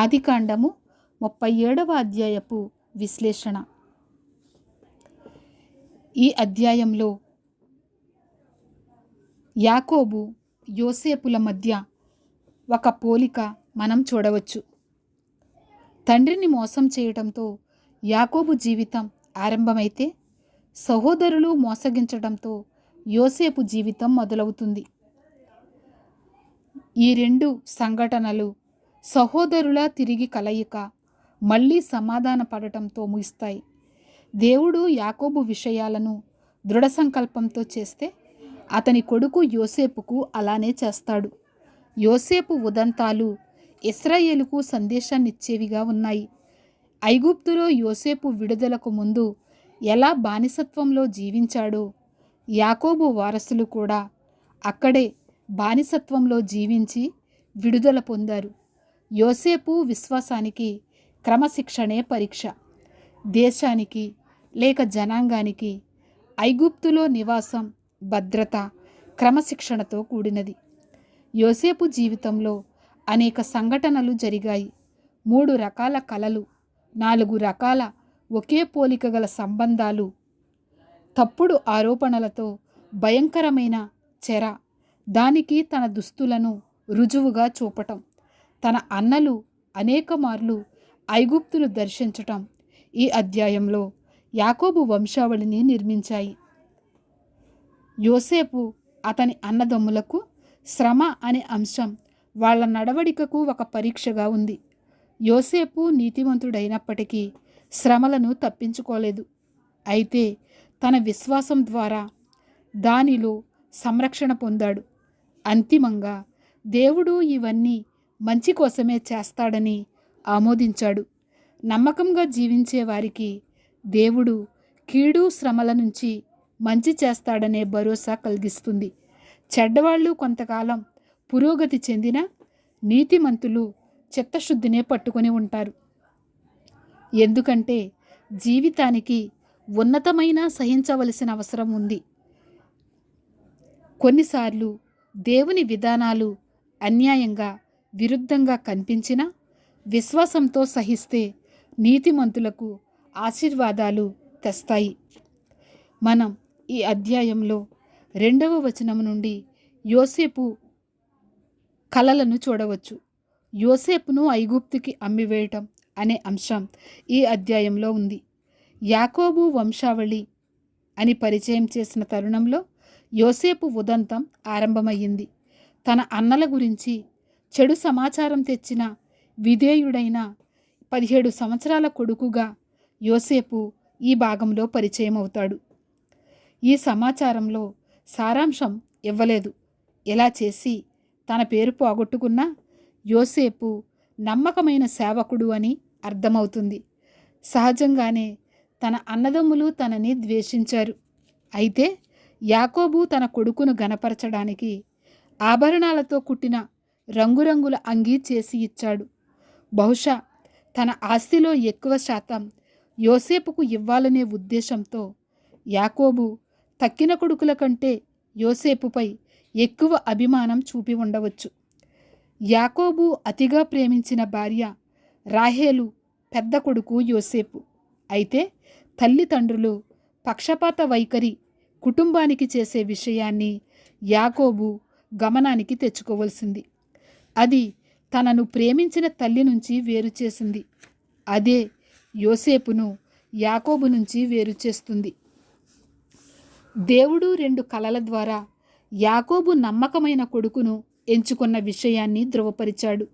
ఆదికాండము ముప్పై ఏడవ అధ్యాయపు విశ్లేషణ. ఈ అధ్యాయంలో యాకోబు యోసేపుల మధ్య ఒక పోలిక మనం చూడవచ్చు. తండ్రిని మోసం చేయడంతో యాకోబు జీవితం ఆరంభమైతే సహోదరులు మోసగించడంతో యోసేపు జీవితం మొదలవుతుంది. ఈ రెండు సంఘటనలు సహోదరుల తిరిగి కలయిక మళ్ళీ సమాధాన పడటంతో ముగిస్తాయి. దేవుడు యాకోబు విషయాలను దృఢ సంకల్పంతో చేస్తే అతని కొడుకు యోసేపుకు అలానే చేస్తాడు. యోసేపు ఉదంతాలు ఇస్రాయేలుకు సందేశాన్నిచ్చేవిగా ఉన్నాయి. ఐగుప్తులో యోసేపు విడుదలకు ముందు ఎలా బానిసత్వంలో జీవించాడో యాకోబు వారసులు కూడా అక్కడే బానిసత్వంలో జీవించి విడుదల పొందారు. యోసేపు విశ్వాసానికి క్రమశిక్షణే పరీక్ష. దేశానికి లేక జనాంగానికి ఐగుప్తులో నివాసం భద్రత క్రమశిక్షణతో కూడినది. యోసేపు జీవితంలో అనేక సంఘటనలు జరిగాయి. మూడు రకాల కళలు నాలుగు రకాల ఒకే పోలిక గల సంబంధాలు. తప్పుడు ఆరోపణలతో భయంకరమైన చెర దానికి తన దుస్తులను రుజువుగా చూపటం. తన అన్నలు అనేక మార్లు ఐగుప్తును దర్శించటం ఈ అధ్యాయంలో యాకోబు వంశావళిని నిర్మించాయి. యోసేపు అతని అన్నదమ్ములకు శ్రమ అనే అంశం వాళ్ళ నడవడికకు ఒక పరీక్షగా ఉంది. యోసేపు నీతివంతుడైనప్పటికీ శ్రమలను తప్పించుకోలేదు. అయితే తన విశ్వాసం ద్వారా దానిలో సంరక్షణ పొందాడు. అంతిమంగా దేవుడు ఇవన్నీ మంచి కోసమే చేస్తాడని ఆమోదించాడు. నమ్మకంగా జీవించే వారికి దేవుడు కీడు శ్రమల నుంచి మంచి చేస్తాడనే భరోసా కలిగిస్తుంది. చెడ్డవాళ్ళు కొంతకాలం పురోగతి చెందిన నీతిమంతులు చిత్తశుద్ధినే పట్టుకొని ఉంటారు. ఎందుకంటే జీవితానికి ఉన్నతమైన సహించవలసిన అవసరం ఉంది. కొన్నిసార్లు దేవుని విధానాలు అన్యాయంగా విరుద్ధంగా కనిపించినా విశ్వాసంతో సహిస్తే నీతిమంతులకు ఆశీర్వాదాలు తెస్తాయి. మనం ఈ అధ్యాయంలో రెండవ వచనం నుండి యోసేపు కలలను చూడవచ్చు. యోసేపును ఐగుప్తుకి అమ్మివేయటం అనే అంశం ఈ అధ్యాయంలో ఉంది. యాకోబు వంశావళి అని పరిచయం చేసిన తరుణంలో యోసేపు ఉదంతం ఆరంభమయ్యింది. తన అన్నల గురించి చెడు సమాచారం తెచ్చిన విధేయుడైన పదిహేడు సంవత్సరాల కొడుకుగా యోసేపు ఈ భాగంలో పరిచయం అవుతాడు ఈ సమాచారంలో సారాంశం ఇవ్వలేదు. ఎలా చేసి తన పేరు పోగొట్టుకున్న యోసేపు నమ్మకమైన సేవకుడు అని అర్థమవుతుంది. సహజంగానే తన అన్నదమ్ములు తనని ద్వేషించారు. అయితే యాకోబు తన కొడుకును గనపరచడానికి ఆభరణాలతో కుట్టిన రంగురంగుల అంగీ చేసి ఇచ్చాడు. బహుశా తన ఆస్తిలో ఎక్కువ శాతం యోసేపుకు ఇవ్వాలనే ఉద్దేశంతో యాకోబు తక్కిన కొడుకుల కంటే యోసేపుపై ఎక్కువ అభిమానం చూపి ఉండవచ్చు. యాకోబు అతిగా ప్రేమించిన భార్య రాహేలు పెద్ద కొడుకు యోసేపు. అయితే తల్లిదండ్రులు పక్షపాత వైఖరి కుటుంబానికి చేసే విషయాన్ని యాకోబు గమనానికి తెచ్చుకోవలసింది. అది తనను ప్రేమించిన తల్లి నుంచి వేరు చేసింది. అదే యోసేపును యాకోబు నుంచి వేరు చేస్తుంది. దేవుడు రెండు కలల ద్వారా యాకోబు నమ్మకమైన కొడుకును ఎంచుకున్న విషయాన్ని ధృవపరిచాడు.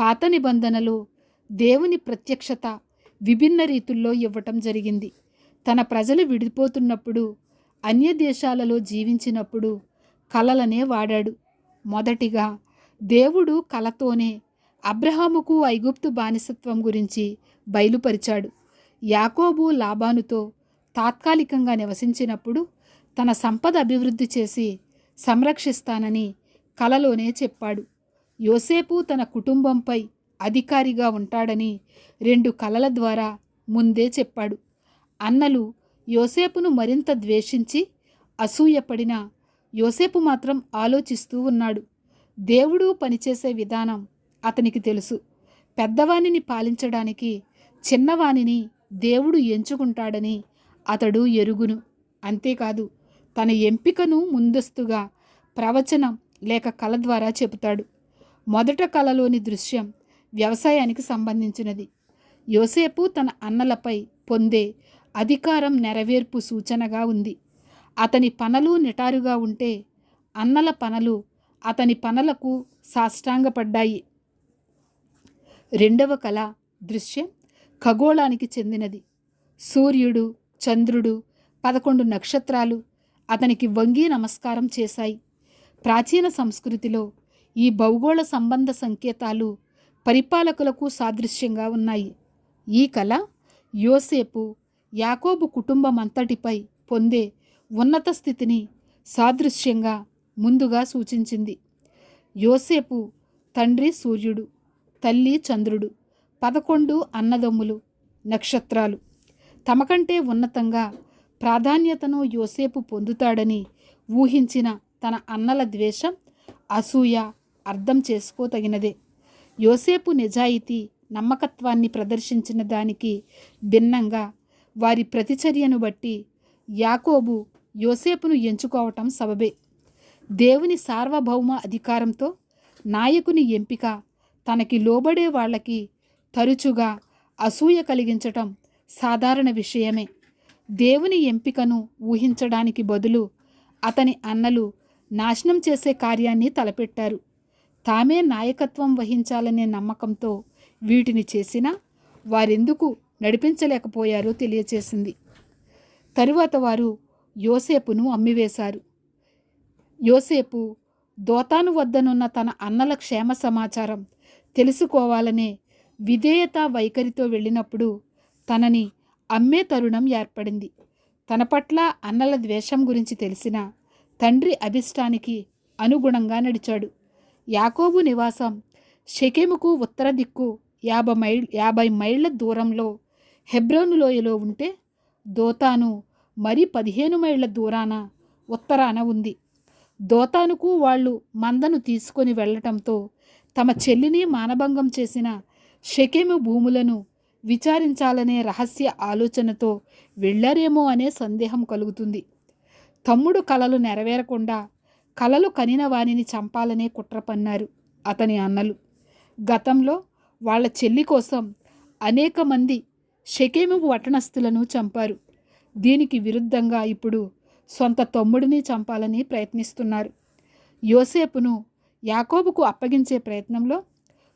పాత నిబంధనలో దేవుని ప్రత్యక్షత విభిన్న రీతుల్లో ఇవ్వటం జరిగింది. తన ప్రజలు విడిపోతున్నప్పుడు అన్య దేశాలలో జీవించినప్పుడు కలలనే వాడాడు. మొదటిగా దేవుడు కలతోనే అబ్రహాముకు ఐగుప్తు బానిసత్వం గురించి బయలుపరిచాడు. యాకోబు లాబానుతో తాత్కాలికంగా నివసించినప్పుడు తన సంపద అభివృద్ధి చేసి సంరక్షిస్తానని కలలోనే చెప్పాడు. యోసేపు తన కుటుంబంపై అధికారిగా ఉంటాడని రెండు కలల ద్వారా ముందే చెప్పాడు. అన్నలు యోసేపును మరింత ద్వేషించి అసూయపడిన యోసేపు మాత్రం ఆలోచిస్తూ ఉన్నాడు. దేవుడు పనిచేసే విధానం అతనికి తెలుసు. పెద్దవానిని పాలించడానికి చిన్నవానిని దేవుడు ఎంచుకుంటాడని అతడు ఎరుగును. అంతేకాదు తన ఎంపికను ముందస్తుగా ప్రవచనం లేక కళ ద్వారా చెబుతాడు. మొదట కళలోని దృశ్యం వ్యవసాయానికి సంబంధించినది. యోసేపు తన అన్నలపై పొందే అధికారం నెరవేర్పు సూచనగా ఉంది. అతని పనులు నిటారుగా ఉంటే అన్నల పనులు అతని పనులకు సాష్టాంగపడ్డాయి. రెండవ కళ దృశ్యం ఖగోళానికి చెందినది. సూర్యుడు చంద్రుడు పదకొండు నక్షత్రాలు అతనికి వంగి నమస్కారం చేశాయి. ప్రాచీన సంస్కృతిలో ఈ భౌగోళ సంబంధ సంకేతాలు పరిపాలకులకు సాదృశ్యంగా ఉన్నాయి. ఈ కళ యోసేపు యాకోబు కుటుంబం అంతటిపై పొందే ఉన్నత స్థితిని సాదృశ్యంగా ముందుగా సూచించింది. యోసేపు తండ్రి సూర్యుడు తల్లి చంద్రుడు పదకొండు అన్నదమ్ములు నక్షత్రాలు. తమకంటే ఉన్నతంగా ప్రాధాన్యతను యోసేపు పొందుతాడని ఊహించిన తన అన్నల ద్వేషం అసూయ అర్థం చేసుకోతగినదే. యోసేపు నిజాయితీ నమ్మకత్వాన్ని ప్రదర్శించిన దానికి భిన్నంగా వారి ప్రతిచర్యను బట్టి యాకోబు యోసేపును ఎంచుకోవటం సబబే. దేవుని సార్వభౌమ అధికారంతో నాయకుని ఎంపిక తనకి లోబడే వాళ్ళకి తరచుగా అసూయ కలిగించటం సాధారణ విషయమే. దేవుని ఎంపికను ఊహించడానికి బదులు అతని అన్నలు నాశనం చేసే కార్యాన్ని తలపెట్టారు. తామే నాయకత్వం వహించాలనే నమ్మకంతో వీటిని చేసినా వారెందుకు నడిపించలేకపోయారో తెలియచేసింది. తరువాత వారు యోసేపును అమ్మివేశారు. యోసేపు దోతాను వద్దనున్న తన అన్నల క్షేమ సమాచారం తెలుసుకోవాలనే విధేయత వైఖరితో వెళ్ళినప్పుడు తనని అమ్మే తరుణం ఏర్పడింది. తన పట్ల అన్నల ద్వేషం గురించి తెలిసిన తండ్రి అభిష్టానికి అనుగుణంగా నడిచాడు. యాకోబు నివాసం షెకెముకు ఉత్తర దిక్కు యాభై మైల్ యాభై మైళ్ళ దూరంలో హెబ్రోను లోయలో ఉంటే దోతాను మరి పదిహేను మైళ్ళ దూరాన ఉత్తరాన ఉంది. దోతానుకు వాళ్ళు మందను తీసుకొని వెళ్ళటంతో తమ చెల్లిని మానభంగం చేసిన షెకెము భూములను విచారించాలనే రహస్య ఆలోచనతో వెళ్ళారేమో అనే సందేహం కలుగుతుంది. తమ్ముడు కలలు నెరవేరకుండా కలలు కనిన వానిని చంపాలనే కుట్ర పన్నారు అతని అన్నలు. గతంలో వాళ్ళ చెల్లి కోసం అనేక మంది షకేము పట్టణస్థులను చంపారు. దీనికి విరుద్ధంగా ఇప్పుడు సొంత తమ్ముడిని చంపాలని ప్రయత్నిస్తున్నారు. యోసేపును యాకోబుకు అప్పగించే ప్రయత్నంలో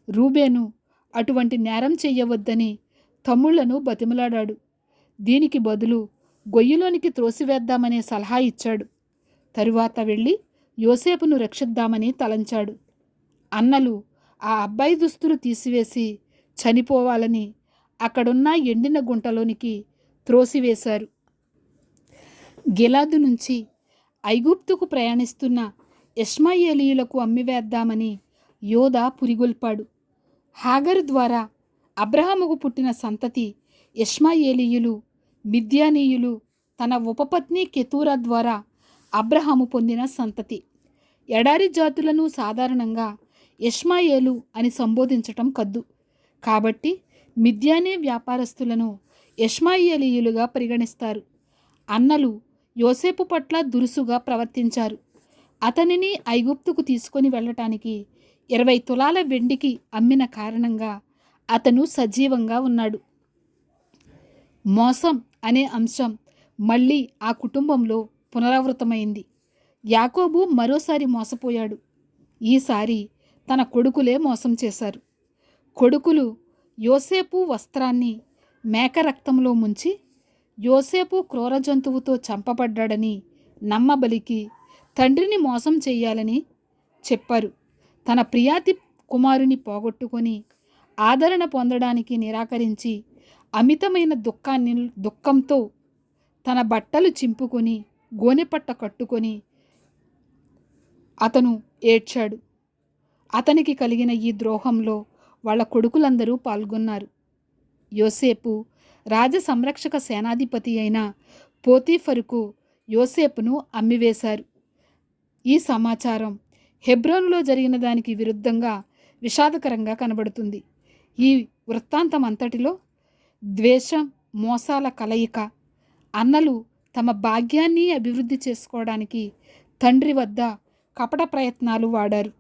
రూబేను అటువంటి నేరం చెయ్యవద్దని తమ్ముళ్ళను బతిమలాడాడు. దీనికి బదులు గొయ్యిలోనికి త్రోసివేద్దామనే సలహా ఇచ్చాడు. తరువాత వెళ్ళి యోసేపును రక్షిద్దామని తలంచాడు. అన్నలు ఆ అబ్బాయి దుస్తులు తీసివేసి చనిపోవాలని అక్కడున్న ఎండిన గుంటలోనికి త్రోసివేశారు. గిలాదు నుంచి ఐగుప్తుకు ప్రయాణిస్తున్న ఇస్మాయేలీయులకు అమ్మివేద్దామని యోధ పురిగొల్పాడు. హాగరు ద్వారా అబ్రహాముకు పుట్టిన సంతతి ఇష్మాయేలీయులు మిద్యానీయులు తన ఉపపత్ని కెతూరా ద్వారా అబ్రహాము పొందిన సంతతి. ఎడారి జాతులను సాధారణంగా ఇష్మాయేలు అని సంబోధించటం కద్దు. కాబట్టి మిద్యానే వ్యాపారస్తులను ఇష్మాయేలీయులుగా పరిగణిస్తారు. అన్నలు యోసేపు పట్ల దురుసుగా ప్రవర్తించారు. అతనిని ఐగుప్తుకు తీసుకొని వెళ్ళటానికి ఇరవై తులాల వెండికి అమ్మిన కారణంగా అతను సజీవంగా ఉన్నాడు. మోసం అనే అంశం మళ్ళీ ఆ కుటుంబంలో పునరావృతమైంది. యాకోబు మరోసారి మోసపోయాడు. ఈసారి తన కొడుకులే మోసం చేశారు. కొడుకులు యోసేపు వస్త్రాన్ని మేక రక్తంలో ముంచి యోసేపు క్రూర జంతువుతో చంపబడ్డాడని నమ్మబలికి తండ్రిని మోసం చేయాలని చెప్పారు. తన ప్రియాతి కుమారుని పోగొట్టుకొని ఆదరణ పొందడానికి నిరాకరించి అమితమైన దుఃఖాన్ని దుఃఖంతో తన బట్టలు చింపుకొని గోనెపట్ట కట్టుకొని అతను ఏడ్చాడు. అతనికి కలిగిన ఈ ద్రోహంలో వాళ్ళ కొడుకులందరూ పాల్గొన్నారు. యోసేపు రాజ సంరక్షక సేనాధిపతి అయిన పోతీఫరుకు యోసేపును అమ్మివేశారు. ఈ సమాచారం హెబ్రోన్లో జరిగిన దానికి విరుద్ధంగా విషాదకరంగా కనబడుతుంది. ఈ వృత్తాంతం అంతటిలో ద్వేషం మోసాల కలయిక అన్నలు తమ భాగ్యాన్ని అభివృద్ధి చేసుకోవడానికి తండ్రి వద్ద కపట ప్రయత్నాలు వాడారు.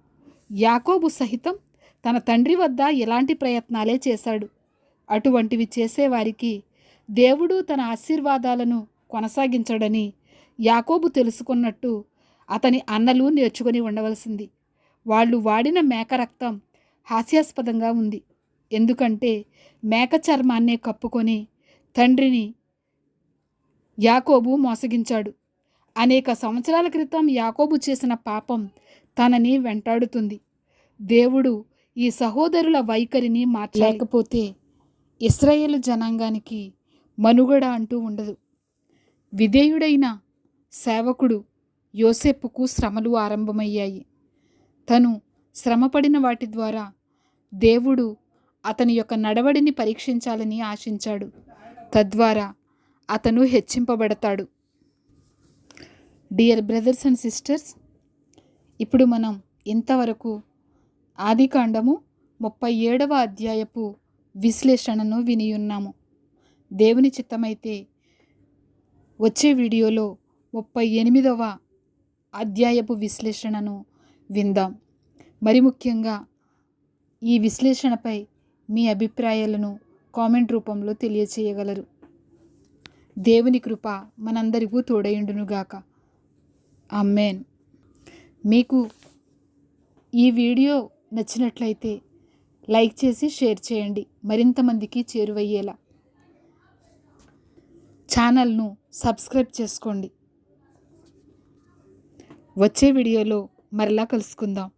యాకోబు సహితం తన తండ్రి వద్ద ఎలాంటి ప్రయత్నాలే చేశాడు. అటువంటివి చేసేవారికి దేవుడు తన ఆశీర్వాదాలను కొనసాగించడని యాకోబు తెలుసుకున్నట్టు అతని అన్నలు నేర్చుకొని ఉండవలసింది. వాళ్ళు వాడిన మేక రక్తం హాస్యాస్పదంగా ఉంది. ఎందుకంటే మేక చర్మాన్నే కప్పుకొని తండ్రిని యాకోబు మోసగించాడు. అనేక సంవత్సరాల క్రితం యాకోబు చేసిన పాపం తనని వెంటాడుతుంది. దేవుడు ఈ సహోదరుల వైఖరిని మార్చలేకపోతే ఇస్రాయేల్ జనాంగానికి మనుగడ అంటూ ఉండదు. విధేయుడైన సేవకుడు యోసేపుకు శ్రమలు ఆరంభమయ్యాయి. తను శ్రమపడిన వాటి ద్వారా దేవుడు అతని యొక్క నడవడిని పరీక్షించాలని ఆశించాడు. తద్వారా అతను హెచ్చింపబడతాడు. డియర్ బ్రదర్స్ అండ్ సిస్టర్స్ ఇప్పుడు మనం ఇంతవరకు ఆదికాండము ముప్పై ఏడవ అధ్యాయపు విశ్లేషణను వినియున్నాము దేవుని చిత్తమైతే వచ్చే వీడియోలో ముప్పై ఎనిమిదవ అధ్యాయపు విశ్లేషణను విందాం. మరి ముఖ్యంగా ఈ విశ్లేషణపై మీ అభిప్రాయాలను కామెంట్ రూపంలో తెలియచేయగలరు. దేవుని కృప మనందరికీ తోడయుండునుగాక అమ్మేన్ మీకు ఈ వీడియో నచ్చినట్లయితే లైక్ చేసి షేర్ చేయండి. మరింత మందికి చేరువయ్యేలా ఛానల్ను సబ్స్క్రైబ్ చేసుకోండి. వచ్చే వీడియోలో మరలా కలుసుకుందాం.